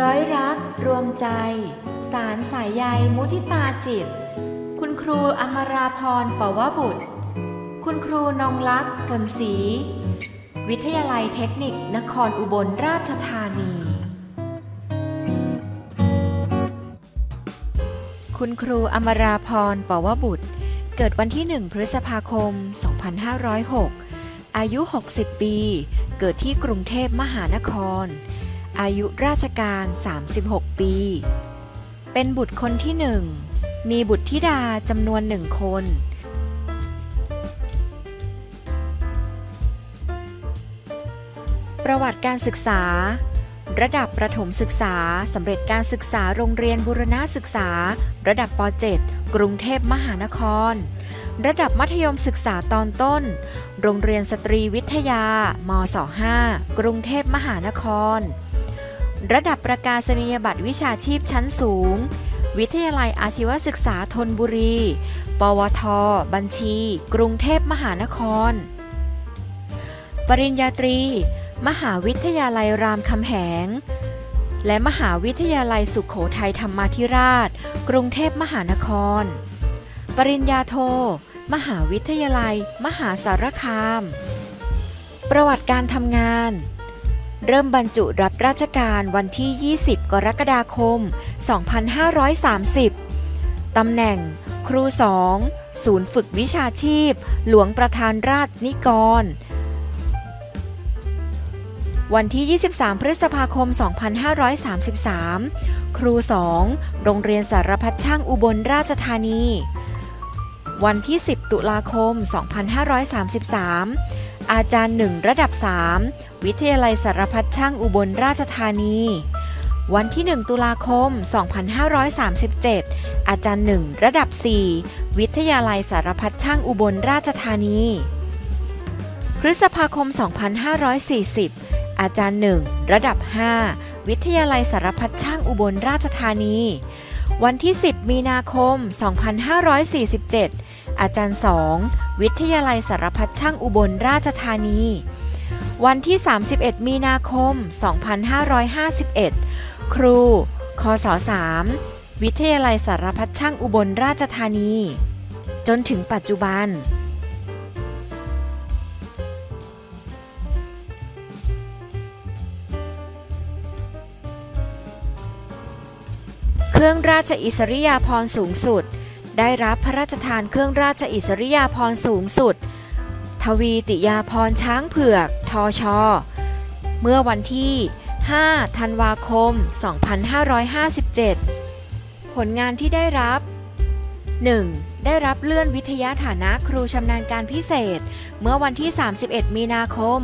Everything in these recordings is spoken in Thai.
ร้อยรัก รวมใจ สารสายใยมุทิตาจิต คุณครูอมราพรปวบุตร คุณครูนงลักษณ์ผลศรีวิทยาลัยเทคนิคนครอุบลราชธานี คุณครูอมราพรปวบุตร เกิดวันที่ 1 พฤษภาคม 2506 อายุ 60 ปี เกิดที่กรุงเทพมหานคร อายุราชการ 36 ปี เป็นบุตรคนที่หนึ่ง มีบุตรธิดาจำนวนหนึ่งคน ประวัติการศึกษา ระดับประถมศึกษาสำเร็จการศึกษาโรงเรียนบุรณะศึกษา ระดับป .7 กรุงเทพมหานคร ระดับมัธยมศึกษาตอนต้น โรงเรียนสตรีวิทยา มศ 5 กรุงเทพมหานคร ระดับประกาศนียบัตรวิชาชีพชั้นสูง วิทยาลัยอาชีวศึกษาธนบุรี ปวท บัญชี กรุงเทพมหานคร ปริญญาตรี มหาวิทยาลัยรามคำแหง และมหาวิทยาลัยสุขโขทัยธรรมาธิราช กรุงเทพมหานคร ปริญญาโท มหาวิทยาลัย มหาสารคาม ประวัติการทำงาน เริ่มบรรจุรับราชการวันที่ 20 กรกฎาคม 2530 ตำแหน่ง ครูสองศูนย์ฝึกวิชาชีพ หลวงประธานราชนิกร วันที่ 23 พฤษภาคม 2533 ครูสองโรงเรียนสารพัดช่างอุบลราชธานี วันที่ 10 ตุลาคม 2533 อาจารย์หนึ่งระดับ 3 วิทยาลัยสารพัดช่างอุบลราชธานี วันที่ 1 ตุลาคม 2537 อาจารย์หนึ่งระดับ 4 วิทยาลัยสารพัดช่างอุบลราชธานี พฤษภาคม 2540 อาจารย์หนึ่งระดับ 5 วิทยาลัยสารพัดช่างอุบลราชธานี วันที่ 10 มีนาคม 2547 อาจารย์ 2 วิทยาลัยสารพัดช่างอุบลราชธานี วันที่ 31 มีนาคม 2551 ครู คศ 3 วิทยาลัยสารพัดช่างอุบลราชธานี จนถึงปัจจุบันเครื่องราชอิสริยาภรณ์สูงสุด ได้รับพระราชทานเครื่องราชอิสริยาภรณ์สูงสุด ทวีติยาพรณ์ช้างเผือก ทอชอเมื่อวันที่ 5 ธันวาคม 2557 ผลงานที่ได้รับ 1. ได้รับเลื่อนวิทยาฐานะครูชำนาญการพิเศษ เมื่อวันที่ 31 มีนาคม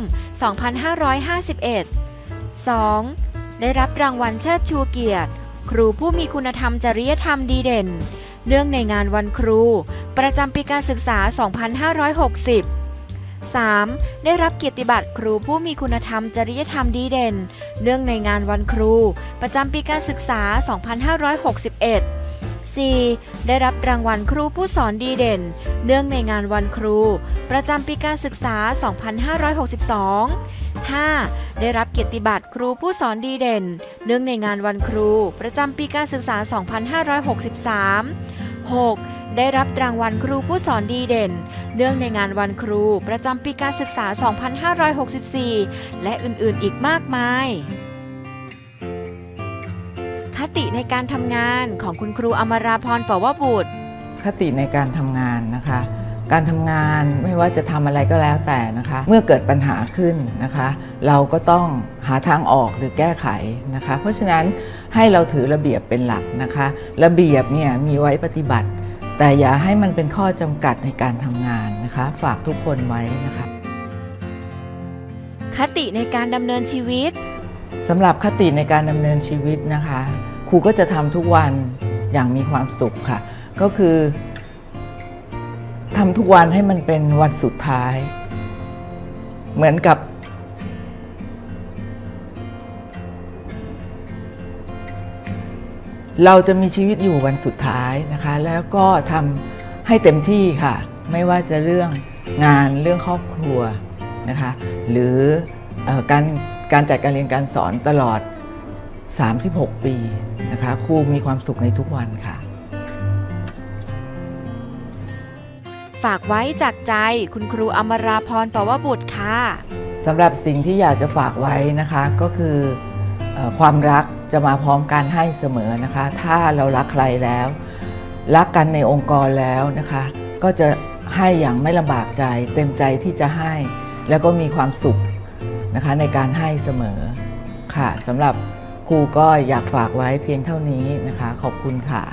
2551 2. ได้รับรางวัลเชิดชูเกียรติ ครูผู้มีคุณธรรมจริยธรรมดีเด่น เนื่องในงานวันครู ประจำปีการศึกษา 2560 3. ได้รับเกียรติบัตรครูผู้มีคุณธรรมจริยธรรมดีเด่น เนื่องในงานวันครู ประจำปีการศึกษา 2561 4. ได้รับรางวัลครูผู้สอนดีเด่น เนื่องในงานวันครู ประจำปีการศึกษา 2562 5. ได้รับเกียรติบัตรครูผู้สอนดีเด่น เนื่องในงานวันครู ประจำปีการศึกษา 2563 6. ได้รับรางวัลครูผู้สอนดีเด่น เนื่องในงานวันครูประจำปีการศึกษา 2564 และอื่นๆ อีกมากมาย คติในการทำงานของคุณครูอมราพรปวบุตร คติในการทำงานนะคะ การทำงานไม่ว่าจะทำอะไรก็แล้วแต่นะคะ เมื่อเกิดปัญหาขึ้นนะคะ เราก็ต้องหาทางออกหรือแก้ไขนะคะ เพราะฉะนั้น ให้เราถือระเบียบเป็นหลักนะคะ ระเบียบเนี่ยมีไว้ปฏิบัติ แต่อย่าให้มันเป็นข้อจำกัดในการทำงานนะคะ ฝากทุกคนไว้นะคะ คติในการดำเนินชีวิตสำหรับคติในการดำเนินชีวิตนะคะ ครูก็จะทำทุกวันอย่างมีความสุขค่ะ ก็คือทำทุกวันให้มันเป็นวันสุดท้าย เหมือนกับ เราจะมีชีวิตอยู่วันสุดท้ายนะคะ แล้วก็ทำให้เต็มที่ค่ะ ไม่ว่าจะเรื่องงานเรื่องครอบครัวนะคะ หรือเออการการจัดการเรียนการสอนตลอด 36 ปีนะคะครูมีความสุขในทุกวันค่ะ ฝากไว้จากใจคุณครูอมราพรปวบุตรค่ะสำหรับสิ่งที่อยากจะฝากไว้นะคะก็คือเออความรัก จะมาพร้อมการให้เสมอนะคะ ถ้าเรารักใครแล้ว รักกันในองค์กรแล้วนะคะ ก็จะให้อย่างไม่ลำบากใจ เต็มใจที่จะให้ แล้วก็มีความสุขนะคะในการให้เสมอค่ะสำหรับครูก็อยากฝากไว้เพียงเท่านี้นะคะ ขอบคุณค่ะ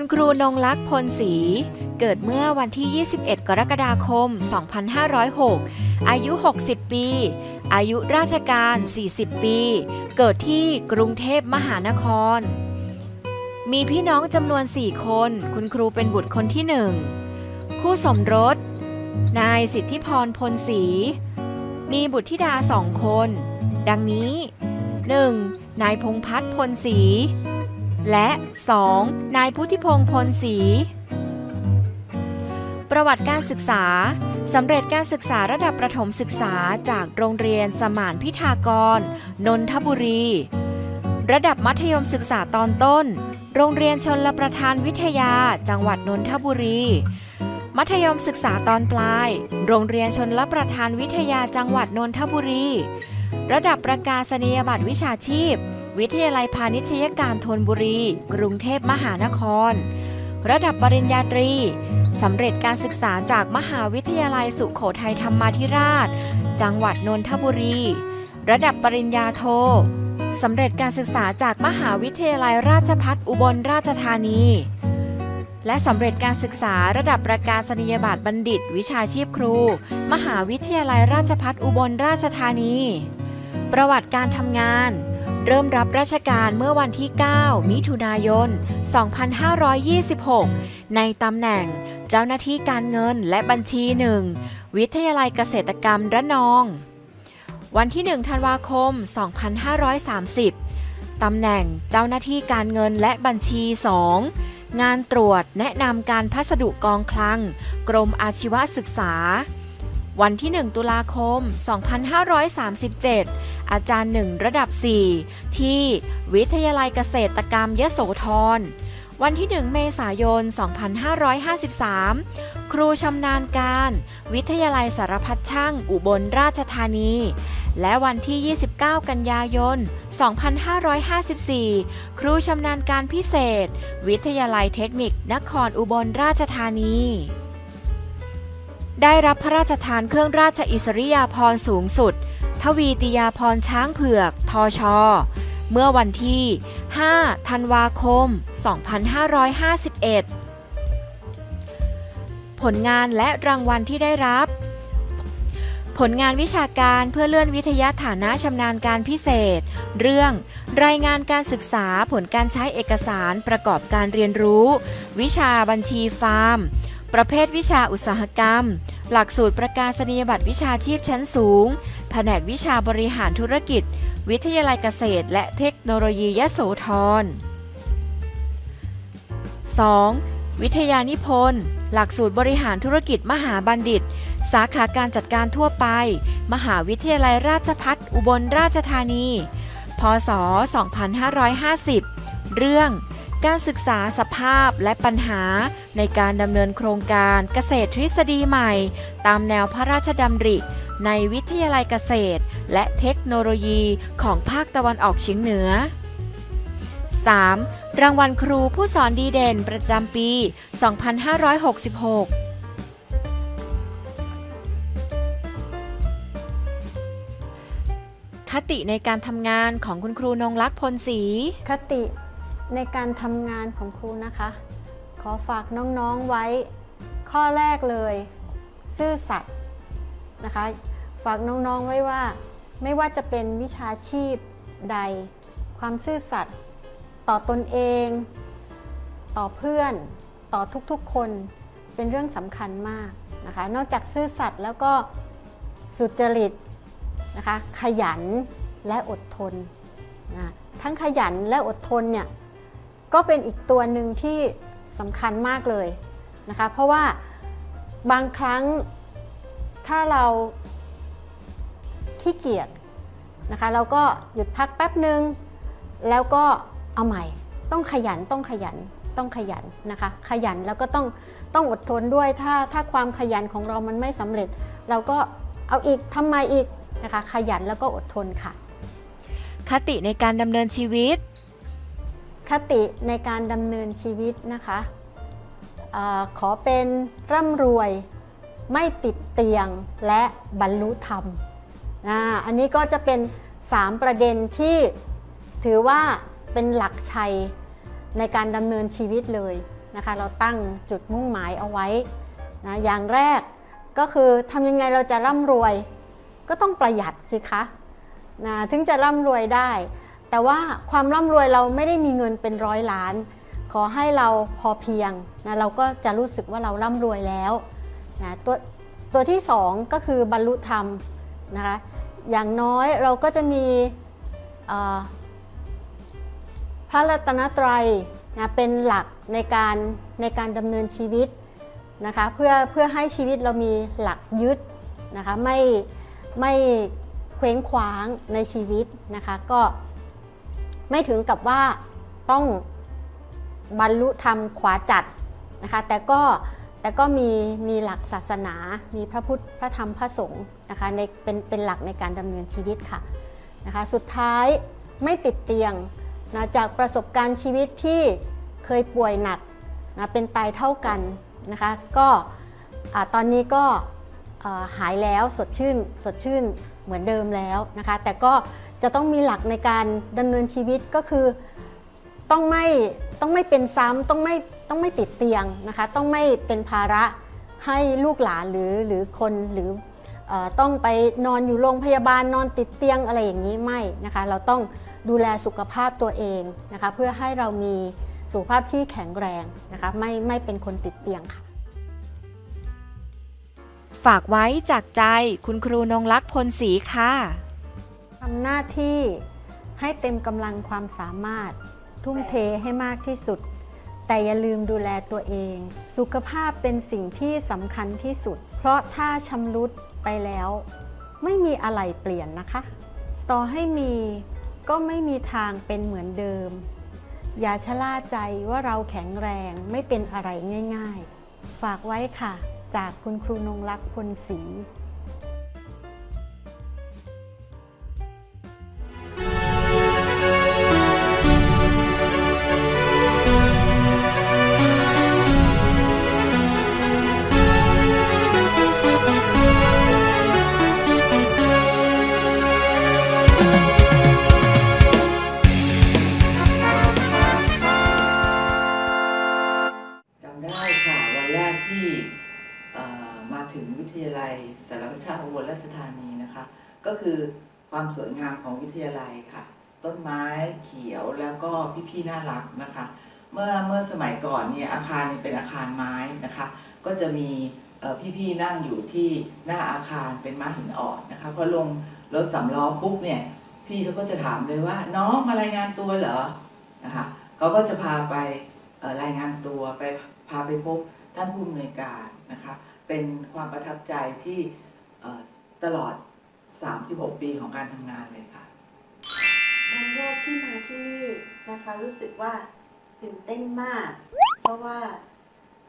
คุณครูนงลักษณ์พลศรีเกิดเมื่อวันที่ 21 กรกฎาคม 2506 อายุ 60 ปี อายุราชการ 40 ปี เกิดที่กรุงเทพมหานคร มีพี่น้องจำนวน 4 คน คุณครูเป็นบุตรคนที่ 1 คู่สมรส นายสิทธิพรพลศรี มีบุตรธิดาสองคน ดังนี้ 1. นายพงพัฒน์พลศรี และ 2. นายพุทธิพงษ์พลศรีประวัติการศึกษา สำเร็จการศึกษาระดับประถมศึกษาจากโรงเรียนสมานพิธากร นนทบุรี ระดับมัธยมศึกษาตอนต้น โรงเรียนชนลประทานวิทยา จังหวัดนนทบุรี มัธยมศึกษาตอนปลาย โรงเรียนชนลประทานวิทยาจังหวัดนนทบุรี ระดับประกาศนียบัตรวิชาชีพ วิทยาลัยพาณิชยการธนบุรี กรุงเทพมหานคร ระดับปริญญาตรีสำเร็จการศึกษาจากมหาวิทยาลัยสุโขทัยธรรมาธิราช จังหวัดนนทบุรี ระดับปริญญาโทสำเร็จการศึกษาจากมหาวิทยาลัยราชภัฏอุบลราชธานี และสำเร็จการศึกษาระดับประกาศนียบัตรบัณฑิต วิชาชีพครู มหาวิทยาลัยราชภัฏอุบลราชธานี ประวัติการทำงาน เริ่มรับราชการเมื่อวันที่ 9 มิถุนายน 2526 ในตำแหน่งเจ้าหน้าที่การเงินและบัญชีหนึ่ง วิทยาลัยเกษตรกรรมระนอง วันที่ 1 ธันวาคม 2530 ตำแหน่งเจ้าหน้าที่การเงินและบัญชี 2 งานตรวจแนะนำการพัสดุกองคลัง กรมอาชีวศึกษา วันที่ 1 ตุลาคม 2537 อาจารย์ 1 ระดับ 4 ที่วิทยาลัยเกษตรกรรมยโสธร วันที่ 1 เมษายน 2553 ครูชำนาญการ วิทยาลัยสารพัดช่างอุบลราชธานี และวันที่ 29 กันยายน 2554 ครูชำนาญการพิเศษ วิทยาลัยเทคนิคนครอุบลราชธานี ได้รับพระราชทานเครื่องราชอิสริยาภรณ์สูงสุด ทวีติยาภรณ์ช้างเผือก ทอชอเมื่อวันที่ 5 ธันวาคม 2551 ผลงานและรางวัลที่ได้รับ ผลงานวิชาการเพื่อเลื่อนวิทยาฐานะชำนาญการพิเศษ เรื่อง รายงานการศึกษาผลการใช้เอกสารประกอบการเรียนรู้ วิชาบัญชีฟาร์ม ประเภทวิชาอุตสาหกรรม หลักสูตรประกาศนียบัตรวิชาชีพชั้นสูง แผนกวิชาบริหารธุรกิจ วิทยาลัยเกษตร และเทคโนโลยียโสธร 2. วิทยานิพนธ์ หลักสูตรบริหารธุรกิจมหาบัณฑิต สาขาการจัดการทั่วไป มหาวิทยาลัยราชพัฒอุบลราชธานี พศ 2550 เรื่อง การศึกษาสภาพและปัญหาในการดำเนินโครงการเกษตรทฤษฎีใหม่ ตามแนวพระราชดำริ ในวิทยาลัยเกษตร และเทคโนโลยีของภาคตะวันออกเฉียงเหนือ 3. รางวัลครูผู้สอนดีเด่นประจำปี 2566คติในการทำงานของคุณครูนงลักษณ์พลศรี คติ ในการทำงานของครูนะคะ ขอฝากน้องๆไว้ ข้อแรกเลย ซื่อสัตย์นะคะ ฝากน้องๆไว้ว่า ไม่ว่าจะเป็นวิชาชีพใด ความซื่อสัตย์ต่อตนเอง ต่อเพื่อน ต่อทุกๆคนเป็นเรื่องสำคัญมากนะคะ นอกจากซื่อสัตย์แล้วก็สุจริตนะคะ ขยันและอดทนนะทั้งขยันและอดทนเนี่ย ก็เป็นอีกตัวหนึ่งที่สำคัญมากเลยนะคะ เพราะว่าบางครั้งถ้าเราขี้เกียจนะคะเราก็หยุดพักแป๊บหนึ่งแล้วก็เอาใหม่ ต้องขยันต้องขยันต้องขยันนะคะ ขยันแล้วก็ต้องต้องอดทนด้วยถ้าถ้าความขยันของเรามันไม่สำเร็จ เราก็เอาอีกทำไมอีกนะคะ ขยันแล้วก็อดทนค่ะ คติในการดำเนินชีวิต คติในการดำเนินชีวิตนะคะอขอเป็นร่ำรวยไม่ติดเตียงและบรรลุธรรมออันนี้ก็จะเป็น 3 ประเด็นที่ถือว่าเป็นหลักชัยในการดำเนินชีวิตเลยนะคะ เราตั้งจุดมุ่งหมายเอาไว้นะอย่างแรกก็คือทำยังไงเราจะร่ำรวย ก็ต้องประหยัดสิคะนะถึงจะร่ำรวยได้ แต่ว่าความร่ำรวยเราไม่ได้มีเงินเป็นร้อยล้าน ขอให้เราพอเพียงนะเราก็จะรู้สึกว่าเราร่ำรวยแล้วนะตัวตัวที่สองก็คือบรรลุธรรมนะคะอย่างน้อยเราก็จะมีพระรัตนตรัยนะเป็นหลักในการในการดำเนินชีวิตนะคะเพื่อเพื่อให้ชีวิตเรามีหลักยึดนะคะไม่ไม่เคว้งคว้างในชีวิตนะคะก็ ไม่ถึงกับว่าต้องบรรลุธรรมขวาจัดนะคะแต่ก็แต่ก็มีมีหลักศาสนา มีพระพุทธพระธรรมพระสงฆ์นะคะในเป็นเป็นหลักในการดำเนินชีวิตค่ะนะคะสุดท้ายไม่ติดเตียงนะจากประสบการณ์ชีวิตที่เคยป่วยหนักนะเป็นตายเท่ากันนะคะก็ตอนนี้ก็หายแล้วสดชื่นสดชื่นเหมือนเดิมแล้วนะคะแต่ก็ จะต้องมีหลักในการดำเนินชีวิตก็คือต้องไม่ต้องไม่เป็นซ้ำต้องไม่ต้องไม่ติดเตียงนะคะ ต้องไม่เป็นภาระให้ลูกหลานหรือหรือคนหรือเออต้องไปนอนอยู่โรงพยาบาลนอนติดเตียงอะไรอย่างนี้ไม่นะคะ เราต้องดูแลสุขภาพตัวเองนะคะ เพื่อให้เรามีสุขภาพที่แข็งแรงนะคะไม่ไม่เป็นคนติดเตียงค่ะ ฝากไว้จากใจคุณครูนงลักษณ์พลศรีค่ะ ทำหน้าที่ให้เต็มกำลังความสามารถ ทุ่มเทให้มากที่สุด แต่อย่าลืมดูแลตัวเอง สุขภาพเป็นสิ่งที่สำคัญที่สุด เพราะถ้าชำรุดไปแล้ว ไม่มีอะไรเปลี่ยนนะคะ ต่อให้มีก็ไม่มีทางเป็นเหมือนเดิม อย่าชะล่าใจว่าเราแข็งแรงไม่เป็นอะไรง่าย ๆ ฝากไว้ค่ะ จากคุณครูนงรักษ์พลศรี ที่มาถึงวิทยาลัยสารพัดชาติอุบลราชธานีนะคะ ก็คือความสวยงามของวิทยาลัยค่ะ ต้นไม้เขียวแล้วก็พี่ๆน่ารักนะคะ เมื่อเมื่อสมัยก่อนเนี่ยอาคารเป็นอาคารไม้นะคะ ก็จะมีพี่ๆนั่งอยู่ที่หน้าอาคารเป็นม้าหินอ่อนนะคะพอลงรถสำล้อปุ๊บเนี่ยพี่เขาก็จะถามเลยว่า น้องมารายงานตัวเหรอนะคะเขาก็จะพาไปรายงานตัวไปพาไปพบ ท่านผู้อำนวยการนะคะ เป็นความประทับใจที่เอ่อตลอด 36 ปีของการทำงานเลยค่ะวันแรกที่มาที่นี่นะคะรู้สึกว่าตื่นเต้นมาก เพราะว่า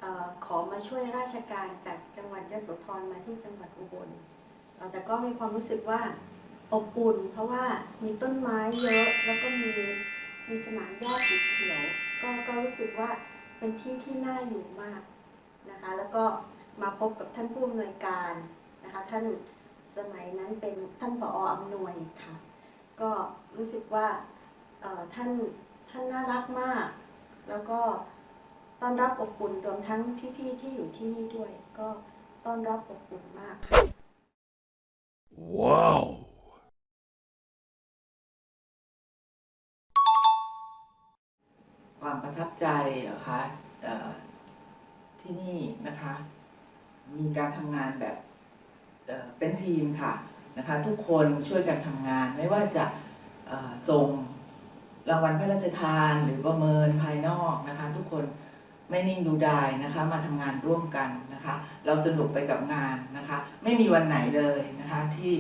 ออขอมาช่วยราชการจากจังหวัดยโสธรมาที่จังหวัดอุบลแต่ก็มีความรู้สึกว่าอบอุ่น เพราะว่ามีต้นไม้เยอะแล้วก็มีมีสนามหญ้าสีเขียว ก็ก็รู้สึกว่าเป็นที่ที่น่าอยู่มาก นะคะแล้วก็มาพบกับท่านผู้อำนวยการนะคะท่านสมัยนั้นเป็นท่านผออำนวยค่ะก็รู้สึกว่าเอ่อท่านท่านน่ารักมาก แล้วก็ต้อนรับอบอุ่นรวมทั้งพี่ๆที่อยู่ที่นี่ด้วย ก็ต้อนรับอบอุ่นมากค่ะ Wow. ความประทับใจเหรอคะเอ่อ ที่นี่นะคะ มีการทำงานแบบเเป็นทีมค่ะนะคะ ทุกคนช่วยกันทำงาน ไม่ว่าจะส่งรางวัลพระราชทานหรือประเมินภายนอกนะคะ ทุกคนไม่นิ่งดูดายนะคะ มาทำงานร่วมกันนะคะ เราสนุกไปกับงานนะคะ ไม่มีวันไหนเลยนะคะที่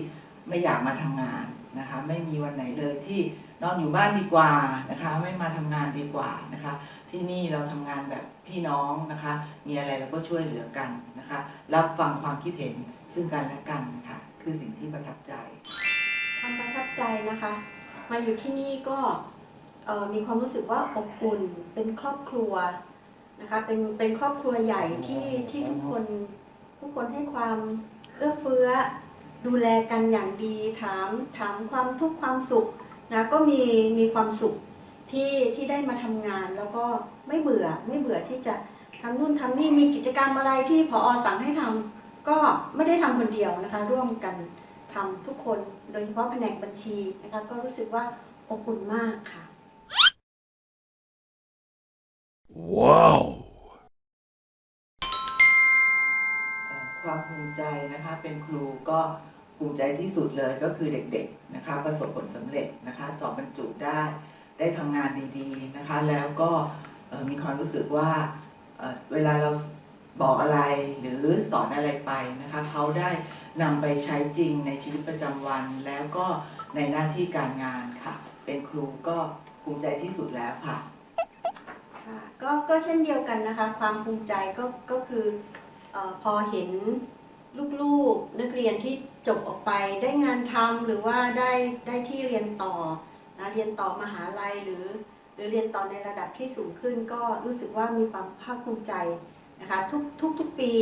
ไม่อยากมาทำงาน นะคะไม่มีวันไหนเลยที่นอนอยู่บ้านดีกว่านะคะไม่มาทำงานดีกว่านะคะที่นี่เราทำงานแบบพี่น้องนะคะมีอะไรเราก็ช่วยเหลือกันนะคะรับฟังความคิดเห็นซึ่งกันและกันค่ะคือสิ่งที่ประทับใจความประทับใจนะคะ มาอยู่ที่นี่ก็มีความรู้สึกว่าอบอุ่นเป็นครอบครัวนะคะเป็นเป็นครอบครัวใหญ่ที่ที่ทุกคนทุกคนให้ความเอื้อเฟื้อ ดูแลกันอย่างดีถามถามความทุกข์ความสุขนะก็มีมีความสุขที่ที่ได้มาทำงานแล้วก็ไม่เบื่อไม่เบื่อที่จะทำนู่นทำนี่มีกิจกรรมอะไรที่พอสั่งให้ทำก็ไม่ได้ทำคนเดียวนะคะ ร่วมกันทำทุกคนโดยเฉพาะแผนกบัญชีนะคะก็รู้สึกว่าอบอุ่นมากค่ะ Wow. ความภูมิใจนะคะเป็นครูก็ภูมิใจที่สุดเลยก็คือเด็กๆนะคะประสบผลสำเร็จนะคะสอบบรรจุได้ได้ทำงานดีๆนะคะแล้วก็มีความรู้สึกว่าเเวลาเราบอกอะไรหรือสอนอะไรไปนะคะเขาได้นำไปใช้จริงในชีวิตประจำวัน แล้วก็ในหน้าที่การงานค่ะ เป็นครูก็ภูมิใจที่สุดแล้วค่ะค่ะก็ก็เช่นเดียวกันนะคะ ความภูมิใจก็ก็คือ พอเห็นลูกๆนักเรียนที่จบออกไปได้งานทำหรือว่าได้ได้ที่เรียนต่อนะเรียนต่อมหาลัยหรือ หรือเรียนต่อในระดับที่สูงขึ้นก็รู้สึกว่ามีความภาคภูมิใจนะคะทุกทุกทุกปี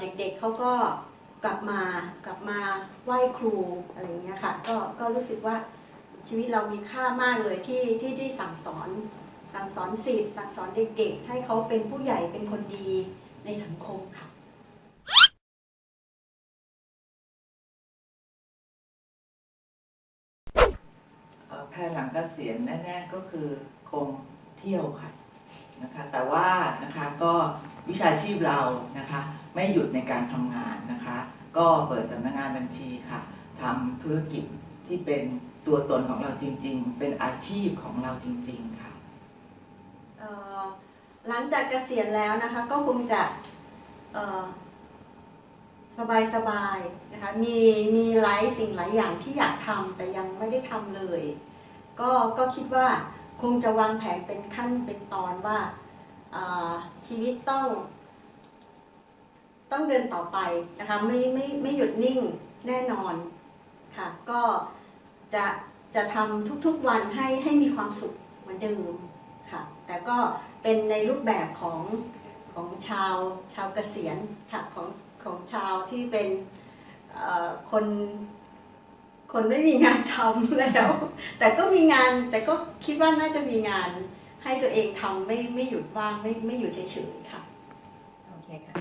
เด็กๆเขาก็กลับมากลับมาไหว้ครูอะไรเงี้ยค่ะก็ก็รู้สึกว่าชีวิตเรามีค่ามากเลยที่ที่ได้สั่งสอนสั่งสอนสิทธิ์สั่งสอนเด็กๆ ให้เขาเป็นผู้ใหญ่เป็นคนดี ในสังคมค่ะเอ่อแพทย์หลังกเกษียณแน่ๆก็คือคงเที่ยวค่ะนะคะแต่ว่านะคะก็วิชาชีพเรานะคะไม่หยุดในการทำงานนะคะ ก็เปิดสำนักงานบัญชีค่ะทำธุรกิจที่เป็นตัวตนของเราจริง ๆ เป็นอาชีพของเราจริง ๆ หลังจากเกษียณแล้วนะคะก็คงจะสบายสบายๆนะคะมีมีหลายสิ่งหลายอย่างที่อยากทำแต่ยังไม่ได้ทำเลย ก็ก็คิดว่าคงจะวางแผนเป็นขั้นเป็นตอนว่าชีวิตต้องต้องเดินต่อไปนะคะไม่ไม่ไม่หยุดนิ่งแน่นอนค่ะก็จะจะทำทุกๆวันให้ให้มีความสุขเหมือนเดิมค่ะแต่ก็ เป็นในรูปแบบของของชาวชาวเกษียณค่ะของของชาวที่เป็นเอ่อคนคนไม่มีงานทำแล้ว แต่ก็มีงานแต่ก็คิดว่าน่าจะมีงานให้ตัวเองทำไม่ไม่หยุดว่างไม่ไม่อยู่เฉยๆค่ะโอเคค่ะ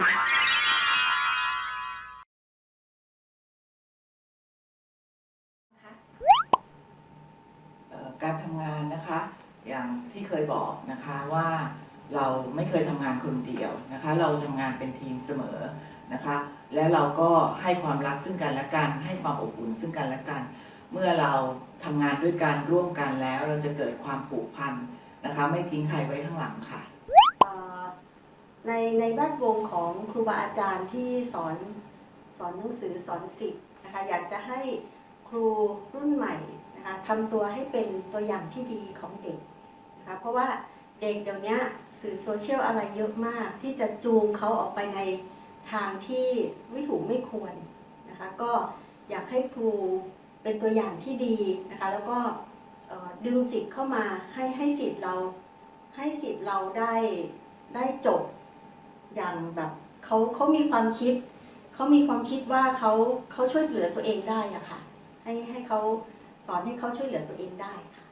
เอ่อการทำงานนะคะ อย่างที่เคยบอกนะคะว่าเราไม่เคยทำงานคนเดียวนะคะ เราทำงานเป็นทีมเสมอนะคะ และเราก็ให้ความรักซึ่งกันและกัน ให้ความอบอุ่นซึ่งกันและกัน เมื่อเราทำงานด้วยกันร่วมกันแล้ว เราจะเกิดความผูกพันนะคะ ไม่ทิ้งใครไว้ข้างหลังค่ะในในแวดวงของครูบาอาจารย์ที่สอนสอนหนังสือสอนสิทธ์นะคะ อยากจะให้ครูรุ่นใหม่นะคะทำตัวให้เป็นตัวอย่างที่ดีของเด็ก นะคะเพราะว่าเด็กเดี๋ยวนี้สื่อโซเชียลอะไรเยอะมาก ที่จะจูงเขาออกไปในทางที่ไม่ถูกไม่ควรนะคะก็อยากให้ครูเป็นตัวอย่างที่ดีนะคะแล้วก็ดึงสิทธิ์เข้ามาให้ให้สิทธิ์เราให้สิทธิ์เราได้ได้จบอย่างแบบเขาเขามีความคิดเขามีความคิดว่าเขาเขาช่วยเหลือตัวเองได้อะค่ะให้ให้เขาสอนให้เขาช่วยเหลือตัวเองได้ค่ะ